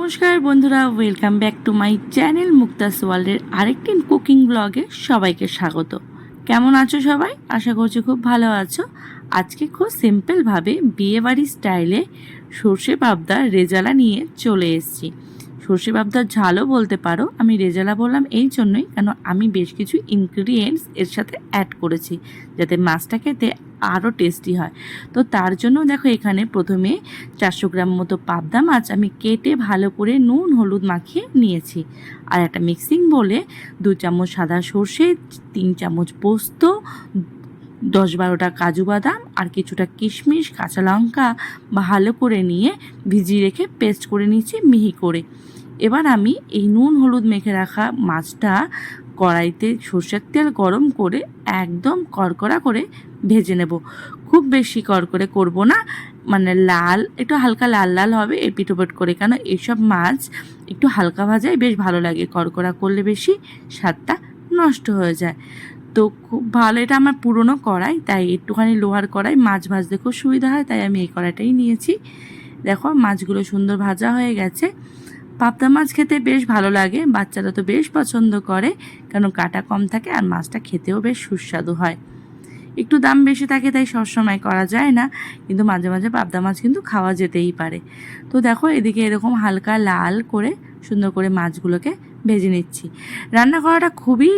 নমস্কার বন্ধুরা welcome back to my channel Mukta's ওয়ার্ল্ডের আরেকটি কুকিং ব্লগে সবাইকে স্বাগত। কেমন আছো সবাই? আশা করছি খুব ভালো আছো। আজকে খুব সিম্পলভাবে বিয়েবাড়ি স্টাইলে সর্ষে পাবদার রেজালা নিয়ে চলে এসেছি। সর্ষে পাবদার ঝালও বলতে পারো। আমি রেজালা বললাম, এই জন্যই কেন আমি বেশ কিছু ইনগ্রিডিয়েন্টস এর সাথে অ্যাড করেছি, যাতে মাছটা খেতে আরও টেস্টি হয়। তো তার জন্য দেখো এখানে প্রথমে চারশো গ্রাম মতো পাবদা মাছ আমি কেটে ভালো করে নুন, হলুদ মাখিয়ে নিয়েছি। আর একটা মিক্সিং বলে দু চামচ সাদা সর্ষে, তিন চামচ পোস্ত, দশ বারোটা কাজু বাদাম আর কিছুটা কিশমিশ, কাঁচা লঙ্কা ভালো করে নিয়ে ভিজিয়ে রেখে পেস্ট করে নিয়েছি মিহি করে। এবার আমি এই নুন হলুদ মেখে রাখা মাছটা কড়াইতে সর্ষের তেল গরম করে একদম কড়কড়া করে ভেজে নেব। খুব বেশি কড়কড়ে করব না মানে লাল, একটু হালকা লাল লাল হবে এপিট ওপিট করে, কেন এইসব মাছ একটু হালকা ভাজাই বেশ ভালো লাগে, কড়কড়া করলে বেশি স্বাদটা নষ্ট হয়ে যায়। তো খুব ভালো, এটা আমার পুরনো কড়াই, তাই একটুখানি লোহার কড়াই, মাছ ভাজতে খুব সুবিধা হয়, তাই আমি এই কড়াইটাই নিয়েছি। দেখো, মাছগুলো সুন্দর ভাজা হয়ে গেছে। পাবদা মাছ খেতে বেশ ভালো লাগে। বাচ্চারা তো বেশ পছন্দ করে কারণ কাটা কম থাকে আর মাছটা খেতেও বেশ সুস্বাদু হয়। একটু দাম বেশি থাকে তাই সবসময় করা যায় না, কিন্তু মাঝে মাঝে পাবদা মাছ কিন্তু খাওয়া যেতেই পারে। তো দেখো এদিকে এরকম হালকা লাল করে সুন্দর করে মাছগুলোকে ভেজে নিচ্ছি। রান্না করাটা খুবই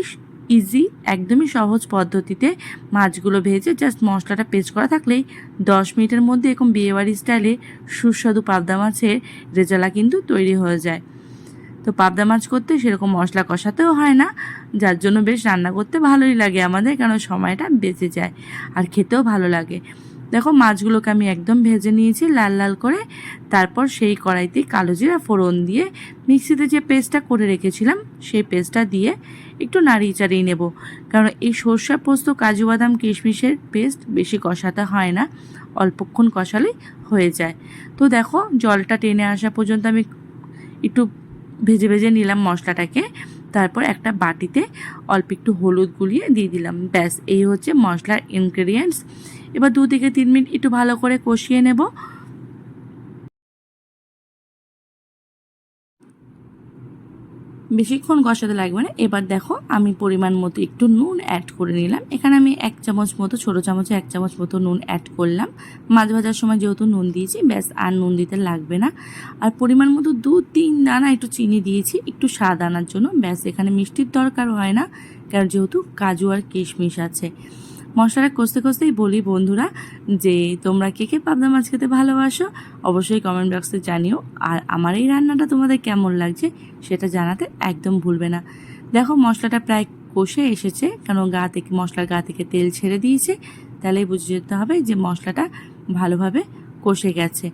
ইজি একদমই সহজ পদ্ধতিতে মাছগুলো ভেজে জাস্ট মশলাটা পেস্ট করা থাকলেই দশ মিনিটের মধ্যে এরকম বিয়েবাড়ি স্টাইলে সুস্বাদু পাবদা মাছের রেজালা কিন্তু তৈরি হয়ে যায়। তো পাবদা মাছ করতে সেরকম মশলা কষাতেও হয় না, যার জন্য বেশ রান্না করতে ভালোই লাগে আমাদের কারণ সময়টা বেঁচে যায় আর খেতেও ভালো লাগে। দেখো মাছগুলোকে আমি একদম ভেজে নিয়েছি লাল লাল করে। তারপর সেই কড়াইতে কালো জিরা ফোড়ন দিয়ে মিক্সিতে যে পেস্টটা করে রেখেছিলাম, সেই পেস্টটা দিয়ে একটু নাড়িয়ে চাড়িয়ে নেব। কারণ এই সর্ষা পোস্ত কাজু বাদাম কিশমিশের পেস্ট বেশি কষাতে হয় না, অল্পক্ষণ কষালেই হয়ে যায়। তো দেখো জলটা টেনে আসা পর্যন্ত আমি একটু ভেজে ভেজে নিলাম মশলাটাকে। তারপর একটা বাটিতে অল্প একটু হলুদ গুলিয়ে দিয়ে দিলাম। ব্যাস, এই হচ্ছে মশলার ইনগ্রেডিয়েন্টস এবার দু থেকে তিন মিনিট একটু ভালো করে কষিয়ে নেব। বেশিক্ষণ কষাতে লাগবে না। এবার দেখো আমি পরিমাণ মতো একটু নুন অ্যাড করে নিলাম। এখানে আমি এক চামচ মতো, ছোটো চামচে এক চামচ মতো নুন অ্যাড করলাম। মাছ ভাজার সময় যেহেতু নুন দিয়েছি, ব্যাস আর নুন দিতে লাগবে না। আর পরিমাণ মতো দু তিন দানা একটু চিনি দিয়েছি, একটু স্বাদ আনার জন্য। ব্যাস এখানে মিষ্টির দরকার হয় না, কারণ যেহেতু কাজু আর কিশমিশ আছে। মশলাটা কষতে কষতেই বলি বন্ধুরা যে তোমরা কে কে পাবদা মাছ খেতে ভালোবাসো, অবশ্যই কমেন্ট বক্সে জানিও। আর আমার এই রান্নাটা তোমাদের কেমন লাগছে সেটা জানাতে একদম ভুলবে না। দেখো মশলাটা প্রায় কষে এসেছে কারণ গা থেকে, মশলার গা থেকে তেল ছেড়ে দিয়েছে, তাহলেই বুঝে যেতে হবে যে মশলাটা ভালোভাবে কষে গেছে।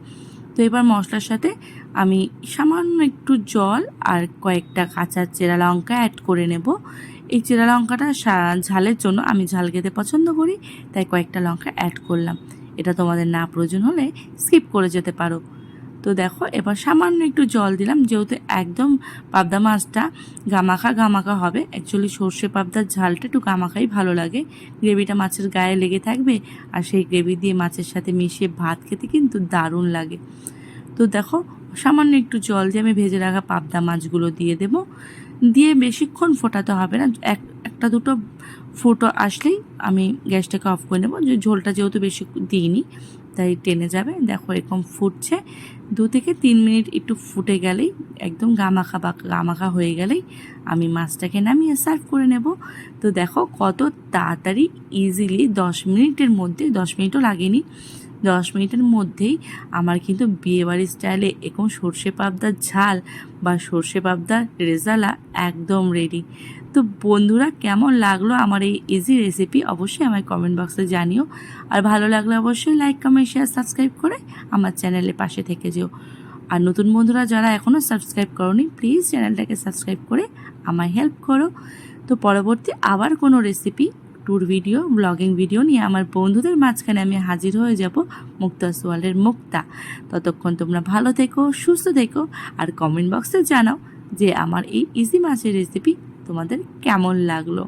তো এবার মশলার সাথে আমি সামান্য একটু জল আর কয়েকটা কাঁচা চেরা লঙ্কা অ্যাড করে নেব। এই চেরা লঙ্কাটা ঝালের জন্য আমি ঝাল খেতে পছন্দ করি, তাই কয়েকটা লঙ্কা অ্যাড করলাম। এটা তোমাদের না প্রয়োজন হলে স্কিপ করে যেতে পারো। তো দেখো, এবার সামান্য একটু জল দিলাম, যেহেতু একদম পাবদা মাছটা গামাখা গামাখা হবে অ্যাকচুয়ালি সর্ষে পাবদার ঝালটা একটু গামাখাই ভালো লাগে। গ্রেভিটা মাছের গায়ে লেগে থাকবে, আর সেই গ্রেভি দিয়ে মাছের সাথে মিশিয়ে ভাত খেতে কিন্তু দারুণ লাগে। তো দেখো সামান্য একটু জল দিয়ে আমি ভেজে রাখা পাবদা মাছগুলো দিয়ে দেব। দিয়ে বেশিক্ষণ ফোটাতে হবে না, এক, একটা দুটো ফুটো আসলেই আমি গ্যাসটাকে অফ করে নেব। যে ঝোলটা যেহেতু বেশি দিইনি, তাই টেনে যাবে। দেখো এরকম ফুটছে। দু থেকে তিন মিনিট একটু ফুটে গেলেই, একদম গামাখা বা গামাখা হয়ে গেলেই আমি মাছটাকে নামিয়ে সার্ভ করে নেব। তো দেখো কত তাড়াতাড়ি ইজিলি দশ মিনিটের মধ্যে, দশ মিনিটও লাগেনি। দশ মিনিটের মধ্যেই আমার কিন্তু বিয়েবাড়ির স্টাইলে এরকম সর্ষে পাবদার ঝাল বা সর্ষে পাবদার রেজালা একদম রেডি তো বন্ধুরা, কেমন লাগল আমার এই ইজি রেসিপি অবশ্যই আমার কমেন্ট বক্সে জানিও। আর ভালো লাগলে অবশ্যই লাইক কমেন্ট শেয়ার সাবস্ক্রাইব করে আমার চ্যানেলের পাশে থেকে যেও। আর নতুন বন্ধুরা যারা এখনও সাবস্ক্রাইব করনি প্লিজ চ্যানেলটাকে সাবস্ক্রাইব করে আমায় হেল্প করো। তো পরবর্তী আবার কোনো recipe tour video blogging video নিয়ে আমার বন্ধুদের মাঝখানে আমি হাজির হয়ে যাব মুক্তা সোয়ালের মুক্তা। ততক্ষণ তোমরা ভালো থেকো, সুস্থ থেকো আর কমেন্ট বক্সে জানাও যে আমার এই ইজি মাছের রেসিপি তোমাদের কেমন লাগল।